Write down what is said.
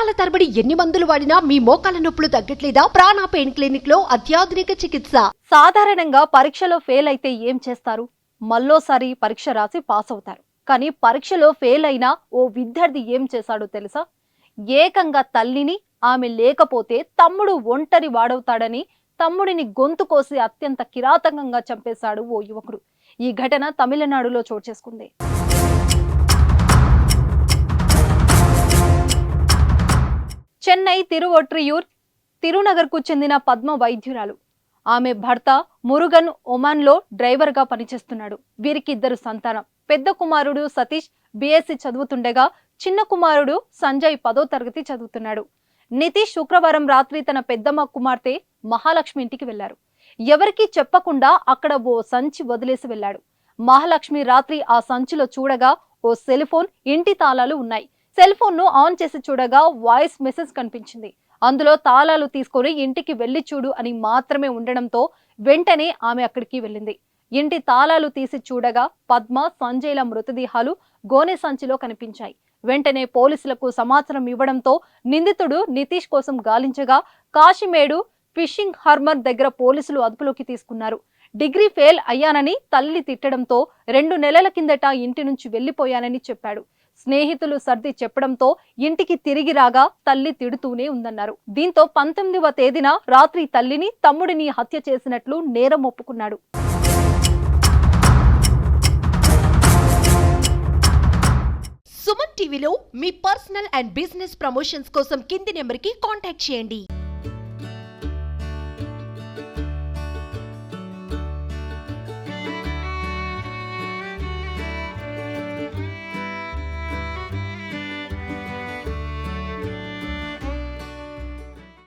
సంవత్సరాల తరబడి ఎన్ని మందులు వాడినా మీ మోకాల నొప్పులు తగ్గట్లేదా? ప్రాణ పెయిన్ క్లినిక్లో అత్యాధునిక చికిత్స. సాధారణంగా పరీక్షలో ఫెయిల్ అయితే ఏం చేస్తారు? మళ్ళోసారి పరీక్ష రాసి పాస్ అవుతారు. కానీ పరీక్షలో ఫెయిల్ అయిన ఓ విద్యార్థి ఏం చేశాడో తెలుసా? ఏకంగా తల్లిని ఆమె లేకపోతే తమ్ముడు ఒంటరి వాడవుతాడని తమ్ముడిని గొంతు కోసి అత్యంత కిరాతకంగా చంపేశాడు ఓ యువకుడు. ఈ ఘటన తమిళనాడులో చోటు చేసుకుంది. చెన్నై తిరువొట్రియూర్ తిరునగర్కు చెందిన పద్మ వైద్యురాలు. ఆమె భర్త మురుగన్ ఒమాన్లో డ్రైవర్గా పనిచేస్తున్నాడు. వీరికి ఇద్దరు సంతానం. పెద్ద కుమారుడు సతీష్ బీఎస్సీ చదువుతుండగా చిన్న కుమారుడు సంజయ్ పదో తరగతి చదువుతున్నాడు. నితీష్ శుక్రవారం రాత్రి తన పెద్దమ్మ కుమార్తె మహాలక్ష్మి ఇంటికి వెళ్ళారు ఎవరికీ చెప్పకుండా అక్కడ ఓ సంచి వదిలేసి వెళ్ళాడు. మహాలక్ష్మి రాత్రి ఆ సంచిలో చూడగా ఓ సెల్ఫోన్ ఇంటి తాళాలు ఉన్నాయి. సెల్ ఫోన్ను ఆన్ చేసి చూడగా వాయిస్ మెసేజ్ కనిపించింది. అందులో తాళాలు తీసుకొని ఇంటికి వెళ్ళి చూడు అని మాత్రమే ఉండడంతో వెంటనే ఆమె అక్కడికి వెళ్ళింది. ఇంటి తాళాలు తీసి చూడగా పద్మ సంజయ్ల మృతదేహాలు గోనె సంచిలో కనిపించాయి. వెంటనే పోలీసులకు సమాచారం ఇవ్వడంతో నిందితుడు నితీష్ కోసం గాలించగా కాశీమేడు ఫిషింగ్ హర్మర్ దగ్గర పోలీసులు అదుపులోకి తీసుకున్నారు. డిగ్రీ ఫెయిల్ అయ్యానని తల్లి తిట్టడంతో రెండు నెలల కిందట ఇంటి నుంచి వెళ్ళిపోయానని చెప్పాడు. స్నేహితులు సర్ది చెప్పడంతో ఇంటికి తిరిగి రాగా తల్లి తిడుతూనే ఉందన్నారు. దీంతో పంతొమ్మిదవ తేదీన రాత్రి తల్లిని తమ్ముడిని హత్య చేసినట్లు నేరం ఒప్పుకున్నాడు. సుమన్ టీవీలో మీ పర్సనల్ అండ్ బిజినెస్ ప్రమోషన్స్ కోసం కింది నెంబర్కి కాంటాక్ట్ చేయండి.